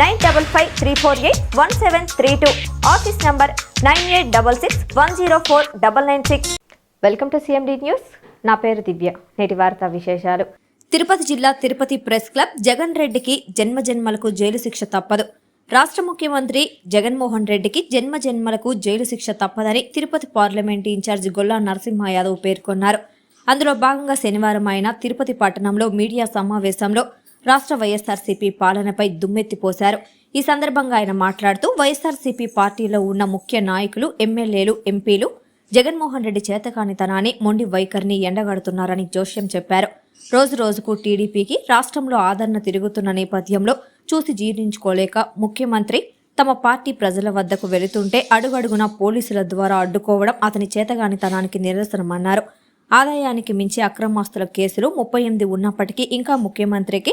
nine double five three four eight one seven three two. Office number nine eight double six one zero four double nine six. Welcome to CMD news. నా పేరు దివ్య. నేటి వార్తా విశేషాలు. తిరుపతి జిల్లా Tirupati press club Jagan రెడ్డికి జన్మ జన్మలకు jail శిక్ష తప్పదు. రాష్ట్ర ముఖ్యమంత్రి జగన్మోహన్ రెడ్డికి జన్మ జన్మలకు జైలు శిక్ష తప్పదని తిరుపతి పార్లమెంటు ఇన్ఛార్జి గొల్లా నరసింహ యాదవ్ పేర్కొన్నారు. అందులో భాగంగా శనివారం ఆయన తిరుపతి పట్టణంలో మీడియా సమావేశంలో రాష్ట్ర వైఎస్ఆర్సీపీ పాలనపై దుమ్మెత్తిపోశారు. ఈ సందర్భంగా ఆయన మాట్లాడుతూ వైఎస్ఆర్సీపీ పార్టీలో ఉన్న ముఖ్య నాయకులు ఎమ్మెల్యేలు ఎంపీలు జగన్మోహన్ రెడ్డి చేతకానితనాన్ని మొండి వైఖరిని ఎండగడుతున్నారని జోష్యం చెప్పారు. రోజు రోజుకు టీడీపీకి రాష్ట్రంలో ఆదరణ తిరుగుతున్న నేపథ్యంలో చూసి జీర్ణించుకోలేక ముఖ్యమంత్రి తమ పార్టీ ప్రజల వద్దకు వెళుతుంటే అడుగడుగున పోలీసుల ద్వారా అడ్డుకోవడం అతని చేతగానితనానికి నిరసనమన్నారు ఆదాయానికి మించి అక్రమాస్తుల కేసులు ముప్పై ఎనిమిది ఉన్నప్పటికీ ఇంకా ముఖ్యమంత్రికి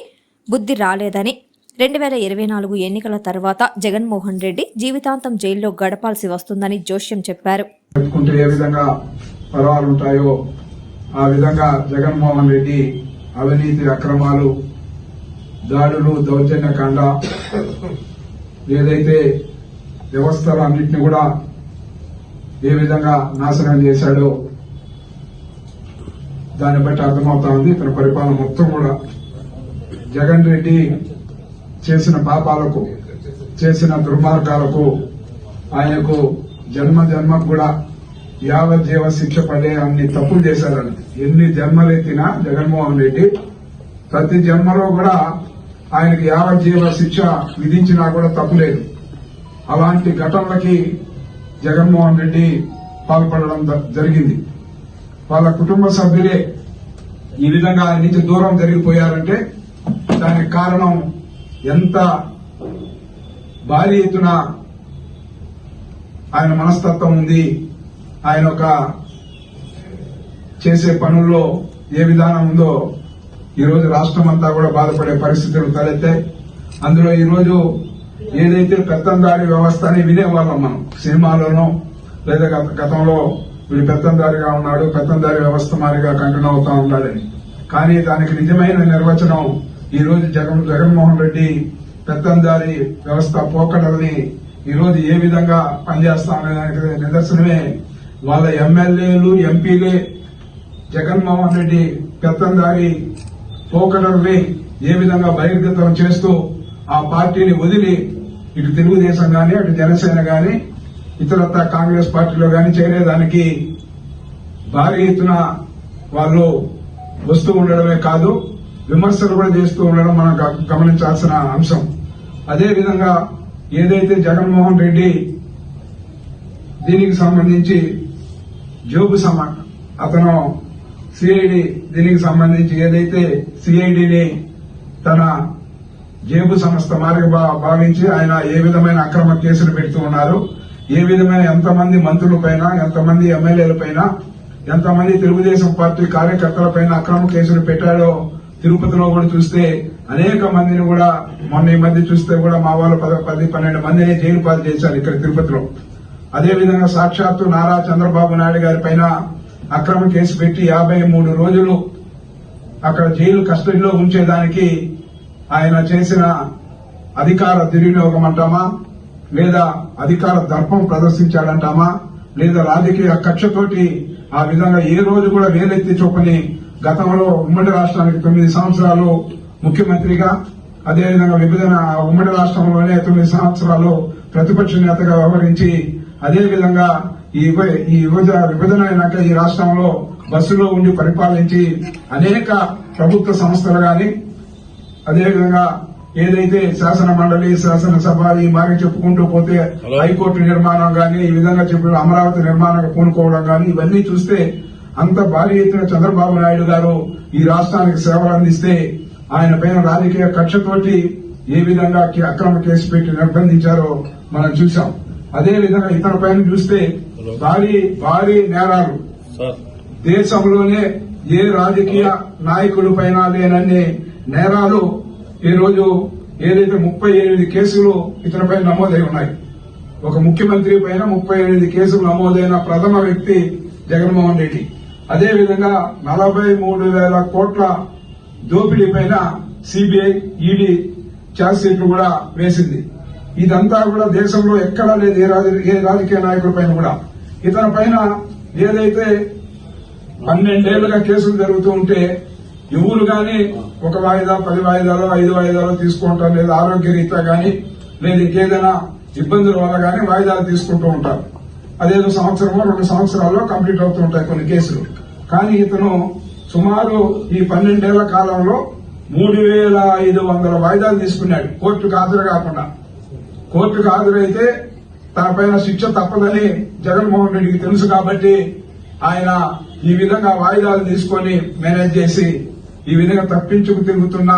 బుద్ధి రాలేదని రెండు వేల ఇరవై నాలుగు ఎన్నికల తర్వాత జగన్మోహన్ రెడ్డి జీవితాంతం జైల్లో గడపాల్సి వస్తుందని జోష్యం చెప్పారు. ఏ విధంగా పర్వాలు ఉంటాయో ఆ విధంగా జగన్మోహన్ రెడ్డి అవినీతి అక్రమాలు దాడులు దౌర్జన్యకాండ ఏదైతే వ్యవస్థలు అన్నింటినీ కూడా ఏ విధంగా నాశనం చేశాడో దాన్ని బట్టి అర్థమవుతా ఉంది. ఇతని పరిపాలన మొత్తం కూడా జగన్ రెడ్డి చేసిన పాపాలకు చేసిన దుర్మార్గాలకు ఆయనకు జన్మ జన్మకు కూడా యావజ్జీవ శిక్ష పడే అన్ని తప్పులు చేశారని. ఎన్ని జన్మలెత్తినా జగన్మోహన్ రెడ్డి ప్రతి జన్మలో కూడా ఆయనకు యావజ్జీవ శిక్ష విధించినా కూడా తప్పులేదు అలాంటి ఘటనలకి జగన్మోహన్ రెడ్డి పాల్పడడం జరిగింది. వాళ్ళ కుటుంబ సభ్యులే ఈ విధంగా ఆయన నుంచి దూరం జరిగిపోయారంటే దానికి కారణం ఎంత భారీ ఎత్తున ఆయన మనస్తత్వం ఉంది ఆయన ఒక చేసే పనుల్లో ఏ విధానం ఉందో ఈరోజు రాష్ట్రం అంతా కూడా బాధపడే పరిస్థితులు తలెత్తాయి అందులో ఈరోజు ఏదైతే పెత్తందారి వ్యవస్థ అని వినేవాళ్ళం మనం సినిమాలోనో లేదా గత- గతంలో వీడు పెత్తందారిగా ఉన్నాడు పెత్తందారి వ్యవస్థ మారిగా కంటిన్యూ అవుతా ఉన్నాడని కానీ దానికి నిజమైన నిర్వచనం ఈ రోజు జగన్ జగన్మోహన్ రెడ్డి పెత్తందారి వ్యవస్థ పోకడల్ని ఈ రోజు ఏ విధంగా పనిచేస్తామనే నిదర్శనమే. వాళ్ళ ఎమ్మెల్యేలు ఎంపీలే జగన్మోహన్ రెడ్డి పెత్తందారి పోకడల్ని ఏ విధంగా బహిర్గతం చేస్తూ ఆ పార్టీని వదిలి ఇటు తెలుగుదేశం గాని అటు జనసేన గాని ఇతరత్ర కాంగ్రెస్ పార్టీలో గాని చేరేదానికి భారీ ఎత్తున వాళ్ళు వస్తూ ఉండడమే కాదు. విమర్శలు కూడా చేస్తూ ఉండడం మనం గమనించాల్సిన అంశం. అదే విధంగా ఏదైతే జగన్మోహన్ రెడ్డి దీనికి సంబంధించి జోబు సమ అతను సిఐడి దీనికి సంబంధించి ఏదైతే సిఐడిని తన జేబు సంస్థ మార్గ భావించి ఆయన ఏ విధమైన అక్రమ కేసులు పెడుతూ ఉన్నారు ఏ విధమైన ఎంతమంది మంత్రుల పైన ఎంతమంది ఎమ్మెల్యేల పైన ఎంతమంది తెలుగుదేశం పార్టీ కార్యకర్తల పైన అక్రమ కేసులు పెట్టాడో తిరుపతిలో కూడా చూస్తే అనేక మందిని కూడా మొన్న ఈ మధ్య చూస్తే కూడా మా వాళ్ళు పది పన్నెండు మందిని జైలు పాలు చేశారు ఇక్కడ తిరుపతిలో. అదేవిధంగా సాక్షాత్తు నారా చంద్రబాబు నాయుడు గారి పైన అక్రమ కేసు పెట్టి యాభై మూడు రోజులు అక్కడ జైలు కస్టడీలో ఉంచేదానికి ఆయన చేసిన అధికార దుర్వినియోగం అంటామా లేదా అధికార దర్పం ప్రదర్శించాడంటామా? లేదా రాజకీయ కక్షతోటి ఆ విధంగా ఏ రోజు కూడా వేలెత్తి చూపని గతంలో ఉమ్మడి రాష్ట్రానికి తొమ్మిది సంవత్సరాలు ముఖ్యమంత్రిగా అదేవిధంగా విభజన ఉమ్మడి రాష్ట్రంలోనే తొమ్మిది సంవత్సరాలు ప్రతిపక్ష నేతగా వ్యవహరించి అదేవిధంగా ఈ ఈ విభజ- విభజన అయినాక ఈ రాష్ట్రంలో బస్సులో ఉండి పరిపాలించి అనేక ప్రభుత్వ సంస్థలు గాని అదేవిధంగా ఏదైతే శాసన మండలి శాసనసభ ఈ మారి చెప్పుకుంటూ పోతే హైకోర్టు నిర్మాణం గాని ఈ విధంగా చెప్పిన అమరావతి నిర్మాణం పూనుకోవడం గాని ఇవన్నీ చూస్తే అంత భారీ ఎత్తున చంద్రబాబు నాయుడు గారు ఈ రాష్ట్రానికి సేవలు అందిస్తే ఆయన పైన రాజకీయ కక్షతోటి ఏ విధంగా అక్రమ కేసు పెట్టి నిర్బంధించారో మనం చూసాం అదే విధంగా ఇతర పైన చూస్తే భారీ భారీ నేరాలు. దేశంలోనే ఏ రాజకీయ నాయకుడి పైన లేనన్ని నేరాలు ఈ రోజు ఏదైతే ముప్పై ఎనిమిది కేసులు ఇతనిపై నమోదై ఉన్నాయి. ఒక ముఖ్యమంత్రి పైన ముప్పై ఎనిమిది కేసులు నమోదైన ప్రథమ వ్యక్తి జగన్మోహన్ రెడ్డి. అదేవిధంగా నలభై మూడు వేల కోట్ల దోపిడీ పైన సిబిఐ ఈడీ ఛార్జ్షీట్లు కూడా వేసింది. ఇదంతా కూడా దేశంలో ఎక్కడా లేదు ఏ రాజ- ఏ రాజకీయ నాయకుల పైన కూడా. ఇతని పైన ఏదైతే పన్నెండేళ్ళుగా కేసులు జరుగుతూ ఉంటే ఎవరు గాని ఒక వాయిదా పది వాయిదాలు ఐదు వాయిదాలు తీసుకుంటారు లేదా ఆరోగ్య రీత్యా గాని లేదా ఇంకేదైనా ఇబ్బందుల వల్ల గాని వాయిదాలు తీసుకుంటూ ఉంటారు. అదేదో సంవత్సరమో రెండు సంవత్సరాల్లో కంప్లీట్ అవుతూ ఉంటాయి కొన్ని కేసులు. కానీ ఇతను సుమారు ఈ పన్నెండేళ్ళ కాలంలో మూడు వేల ఐదు వందల వాయిదాలు తీసుకున్నాడు. కోర్టుకు హాజరు కాకుండా. కోర్టుకు హాజరైతే తనపైన శిక్ష తప్పదని జగన్మోహన్ రెడ్డికి తెలుసు కాబట్టి ఆయన ఈ విధంగా వాయిదాలు తీసుకొని మేనేజ్ చేసి ఈ విధంగా తప్పించుకు తిరుగుతున్న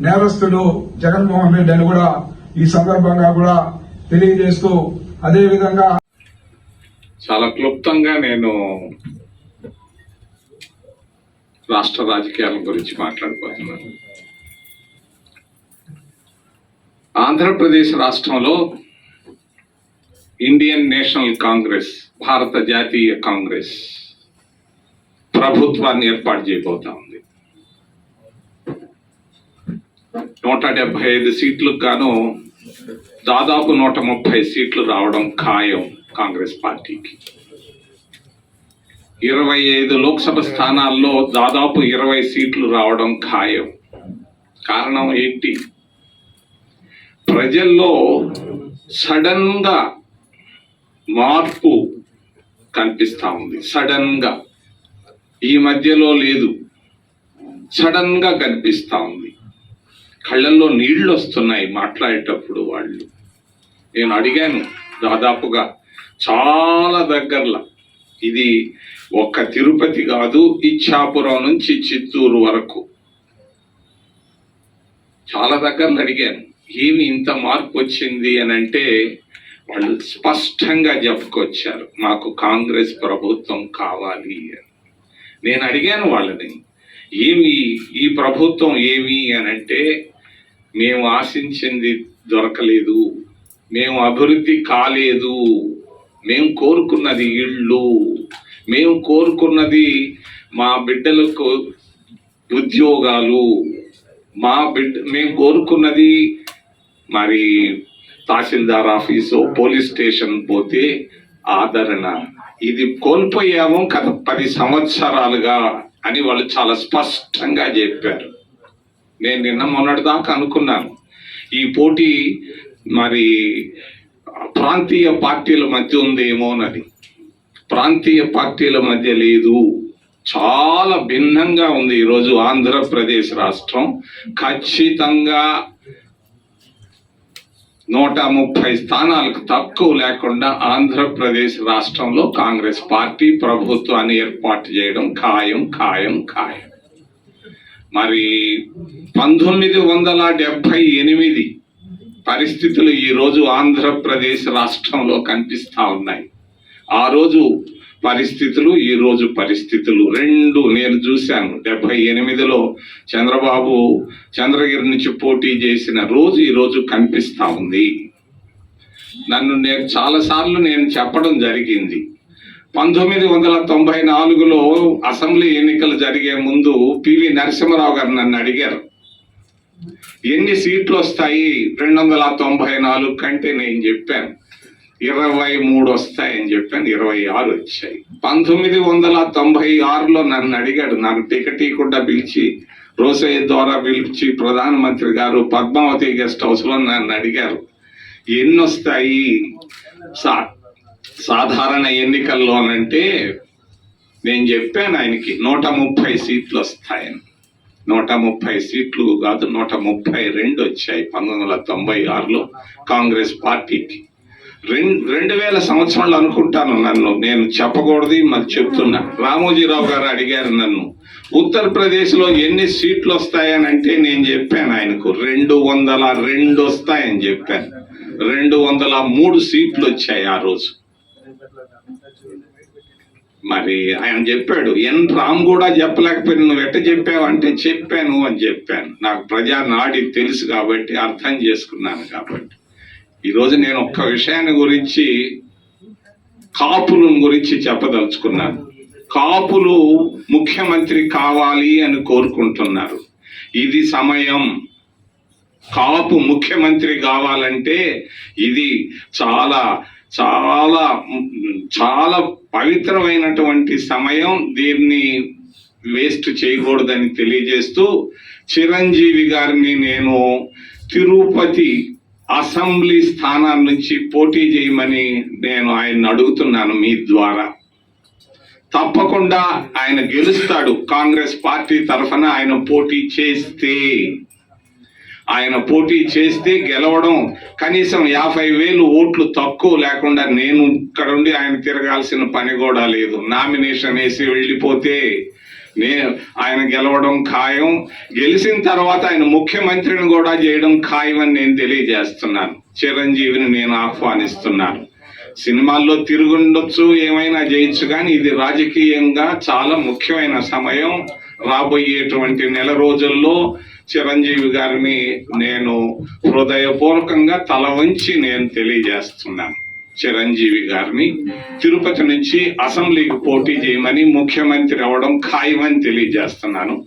నేరస్తుడు జగన్మోహన్ రెడ్డి అని కూడా ఈ సందర్భంగా కూడా తెలియజేస్తూ అదేవిధంగా చాలా క్లుప్తంగా నేను రాష్ట్ర రాజకీయాల గురించి మాట్లాడిపోతున్నాను ఆంధ్రప్రదేశ్ రాష్ట్రంలో ఇండియన్ నేషనల్ కాంగ్రెస్ భారత జాతీయ కాంగ్రెస్ ప్రభుత్వాన్ని ఏర్పాటు చేయబోతా ఉంది. నూట డెబ్బై ఐదు సీట్లకు గాను దాదాపు నూట ముప్పై సీట్లు రావడం ఖాయం కాంగ్రెస్ పార్టీకి. ఇరవై ఐదు లోక్సభ స్థానాల్లో దాదాపు ఇరవై సీట్లు రావడం ఖాయం. కారణం ఏంటి? ప్రజల్లో సడన్గా మార్పు కనిపిస్తా ఉంది. సడన్గా ఈ మధ్యలో లేదు. సడన్గా కనిపిస్తా ఉంది. కళ్ళల్లో నీళ్ళు వస్తున్నాయి మాట్లాడేటప్పుడు వాళ్ళు. నేను అడిగాను దాదాపుగా చాలా దగ్గరలో ఇది ఒక్క తిరుపతి కాదు ఇచ్చాపురం నుంచి చిత్తూరు వరకు. చాలా దగ్గర అడిగాను ఏమి ఇంత మార్పు వచ్చింది? అని అంటే వాళ్ళు స్పష్టంగా చెప్పుకొచ్చారు మాకు కాంగ్రెస్ ప్రభుత్వం కావాలి అని. నేను అడిగాను వాళ్ళని ఏమి ఈ ప్రభుత్వం ఏమి? అని అంటే మేము ఆశించింది దొరకలేదు మేము అభివృద్ధి కాలేదు మేము కోరుకున్నది ఇళ్ళు. మేము కోరుకున్నది మా బిడ్డలకు ఉద్యోగాలు. మా బిడ్డ మేము కోరుకున్నది మరి తహసీల్దార్ ఆఫీసు పోలీస్ స్టేషన్ పోతే ఆదరణ. ఇది కోల్పోయాము గత పది సంవత్సరాలుగా అని వాళ్ళు చాలా స్పష్టంగా చెప్పారు. నేను నిన్న మొన్నటి దాకా అనుకున్నాను. ఈ పోటీ మరి ప్రాంతీయ పార్టీల మధ్య ఉందేమోనని ప్రాంతీయ పార్టీల మధ్య లేదు. చాలా భిన్నంగా ఉంది ఈరోజు ఆంధ్రప్రదేశ్ రాష్ట్రం. ఖచ్చితంగా నూట ముప్పై స్థానాలకు తక్కువ లేకుండా ఆంధ్రప్రదేశ్ రాష్ట్రంలో కాంగ్రెస్ పార్టీ ప్రభుత్వాన్ని ఏర్పాటు చేయడం ఖాయం ఖాయం ఖాయం. మరి పంతొమ్మిది వందల డెబ్బై ఎనిమిది పరిస్థితులు ఈ రోజు ఆంధ్రప్రదేశ్ రాష్ట్రంలో కనిపిస్తా ఉన్నాయి. ఆ రోజు పరిస్థితులు ఈ రోజు పరిస్థితులు రెండు నేను చూశాను. డెబ్బై ఎనిమిదిలో చంద్రబాబు చంద్రగిరి నుంచి పోటీ చేసిన రోజు ఈ రోజు కనిపిస్తా ఉంది. నన్ను నేను చాలాసార్లు నేను చెప్పడం జరిగింది. పంతొమ్మిది వందల తొంభై నాలుగులో అసెంబ్లీ ఎన్నికలు జరిగే ముందు పివి నరసింహరావు గారు నన్ను అడిగారు. ఎన్ని సీట్లు వస్తాయి? రెండు వందల తొంభై నాలుగు కంటే నేను చెప్పాను. ఇరవై మూడు వస్తాయని చెప్పాను. ఇరవై ఆరు వచ్చాయి. పంతొమ్మిది వందల తొంభై ఆరులో నన్ను అడిగాడు. నాకు టికెట్ ఇవ్వకుండా పిలిచి రోసయ్య ద్వారా పిలిచి ప్రధానమంత్రి గారు పద్మావతి గెస్ట్ హౌస్లో నన్ను అడిగారు. ఎన్ని వస్తాయి? సా సాధారణ ఎన్నికల్లోనంటే నేను చెప్పాను ఆయనకి నూట ముప్పై సీట్లు వస్తాయని. నూట ముప్పై సీట్లు కాదు నూట ముప్పై రెండు వచ్చాయి పంతొమ్మిది వందల తొంభై ఆరులో కాంగ్రెస్ పార్టీకి. రెండు రెండు వేల సంవత్సరాలు అనుకుంటాను నన్ను. నేను చెప్పకూడదు మరి చెప్తున్నా. రామోజీరావు గారు అడిగారు నన్ను ఉత్తరప్రదేశ్లో ఎన్ని సీట్లు వస్తాయని అంటే నేను చెప్పాను ఆయనకు రెండు వందల రెండు వస్తాయని చెప్పాను. రెండు వందల మూడు సీట్లు వచ్చాయి ఆ రోజు. మరి ఆయన చెప్పాడు ఎన్ రామ్ కూడా చెప్పలేకపోయినా నువ్వు ఎట్ట చెప్పావంటే చెప్పాను అని చెప్పాను. నాకు ప్రజా నాడి తెలుసు కాబట్టి అర్థం చేసుకున్నాను కాబట్టి. ఈరోజు నేను ఒక్క విషయాన్ని గురించి కాపుల గురించి చెప్పదలుచుకున్నాను. కాపులు ముఖ్యమంత్రి కావాలి అని కోరుకుంటున్నారు. ఇది సమయం. కాపు ముఖ్యమంత్రి కావాలంటే ఇది చాలా చాలా చాలా పవిత్రమైనటువంటి సమయం దీన్ని వేస్ట్ చేయకూడదని తెలియజేస్తూ చిరంజీవి గారిని నేను తిరుపతి అసెంబ్లీ స్థానం నుంచి పోటీ చేయమని నేను ఆయన అడుగుతున్నాను మీ ద్వారా. తప్పకుండా ఆయన గెలుస్తాడు. కాంగ్రెస్ పార్టీ తరఫున ఆయన పోటీ చేస్తే ఆయన పోటీ చేస్తే గెలవడం కనీసం యాభై వేలు ఓట్లు తక్కువ లేకుండా నేను ఇక్కడ ఉండి ఆయన తిరగాల్సిన పని కూడా లేదు. నామినేషన్ వేసి వెళ్ళిపోతే నేను ఆయన గెలవడం ఖాయం. గెలిచిన తర్వాత ఆయన ముఖ్యమంత్రిని కూడా చేయడం ఖాయం అని నేను తెలియజేస్తున్నాను. చిరంజీవిని నేను ఆహ్వానిస్తున్నాను. సినిమాల్లో తిరుగుండొచ్చు ఏమైనా చేయొచ్చు కానీ ఇది రాజకీయంగా చాలా ముఖ్యమైన సమయం. రాబోయేటువంటి నెల రోజుల్లో చిరంజీవి గారిని నేను హృదయపూర్వకంగా తల వంచి నేను తెలియజేస్తున్నాను. చిరంజీవి గారిని తిరుపతి నుంచి అసెంబ్లీకి పోటీ చేయమని ముఖ్యమంత్రి అవడం ఖాయమని తెలియజేస్తున్నాను.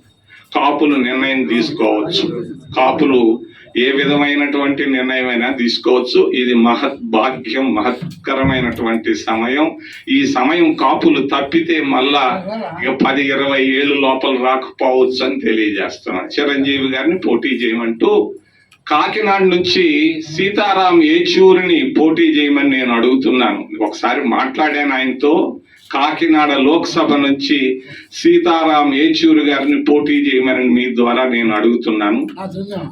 కాపులు నిర్ణయం తీసుకోవచ్చు. కాపులు ఏ విధమైనటువంటి నిర్ణయమైనా తీసుకోవచ్చు. ఇది మహత్ భాగ్యం మహత్కరమైనటువంటి సమయం. ఈ సమయం కాపులు తప్పితే మళ్ళా ఇక పది ఇరవై ఏళ్ళు లోపల రాకపోవచ్చు అని తెలియజేస్తున్నాను. చిరంజీవి గారిని పోటీ చేయమంటూ కాకినాడ నుంచి సీతారాం ఏచూరిని పోటీ చేయమని నేను అడుగుతున్నాను. ఒకసారి మాట్లాడాను ఆయనతో. కాకినాడ లోక్సభ నుంచి సీతారాం ఏచూరి గారిని పోటీ చేయమని మీ ద్వారా నేను అడుగుతున్నాను.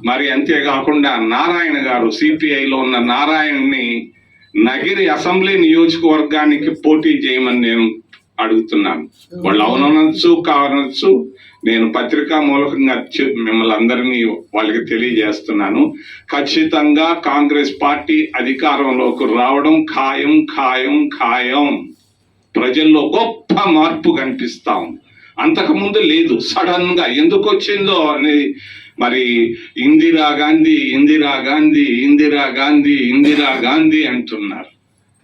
మరి అంతేకాకుండా నారాయణ గారు సిపిఐలో ఉన్న నారాయణని నగిరి అసెంబ్లీ నియోజకవర్గానికి పోటీ చేయమని నేను అడుగుతున్నాను. వాళ్ళు అవుననొచ్చు కావనొచ్చు నేను పత్రికా మూలకంగా మిమ్మల్ని అందరినీ వాళ్ళకి తెలియజేస్తున్నాను. ఖచ్చితంగా కాంగ్రెస్ పార్టీ అధికారంలోకి రావడం ఖాయం ఖాయం ఖాయం. ప్రజల్లో గొప్ప మార్పు కనిపిస్తాం అంతకుముందు లేదు. సడన్గా ఎందుకు వచ్చిందో అని మరి ఇందిరా గాంధీ ఇందిరా గాంధీ ఇందిరా గాంధీ ఇందిరా గాంధీ అంటున్నారు.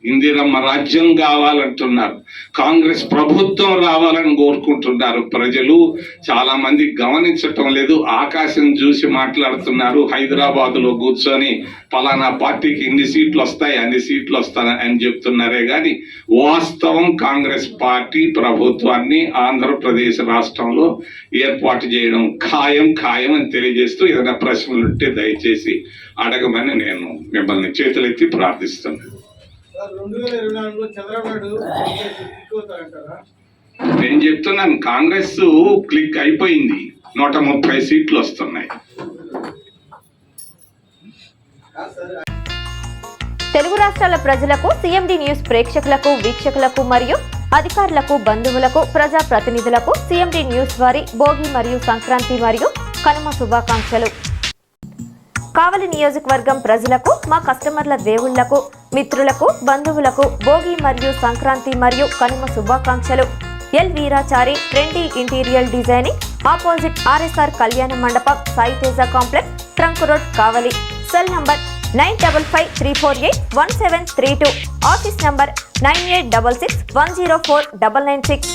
ఇందిరమ్మ రాజ్యం కావాలంటున్నారు. కాంగ్రెస్ ప్రభుత్వం రావాలని కోరుకుంటున్నారు ప్రజలు. చాలా మంది గమనించటం లేదు. ఆకాశం చూసి మాట్లాడుతున్నారు. హైదరాబాద్లో కూర్చొని పలానా పార్టీకి ఇన్ని సీట్లు వస్తాయి అన్ని సీట్లు వస్తాయి అని చెప్తున్నారే గాని వాస్తవం కాంగ్రెస్ పార్టీ ప్రభుత్వాన్ని ఆంధ్రప్రదేశ్ రాష్ట్రంలో ఏర్పాటు చేయడం ఖాయం ఖాయం అని తెలియజేస్తూ ఏదైనా ప్రశ్నలు ఉంటే దయచేసి అడగమని నేను మిమ్మల్ని చేతులెత్తి ప్రార్థిస్తున్నాను. నేను చెప్తున్నాను కాంగ్రెస్ క్లిక్ అయిపోయింది. నూట ముప్పై సీట్లు వస్తున్నాయి. తెలుగు రాష్ట్రాల ప్రజలకు సిఎండి న్యూస్ ప్రేక్షకులకు వీక్షకులకు మరియు అధికారులకు బంధువులకు ప్రజా ప్రతినిధులకు సిఎండి న్యూస్ వారి భోగి మరియు సంక్రాంతి మరియు కనుమ శుభాకాంక్షలు. కావలి నియోజకవర్గం ప్రజలకు మా కస్టమర్ల దేవుళ్ళకు మిత్రులకు బంధువులకు భోగి మరియు సంక్రాంతి మరియు కనుమ శుభాకాంక్షలు. L Veerachari trendy interior designing opposite RSR Kalyana Mandapam Sai Teja complex trunk road Kavali. Cell number nine double five three four eight one seven three two. Office number nine eight double six one zero four double nine six.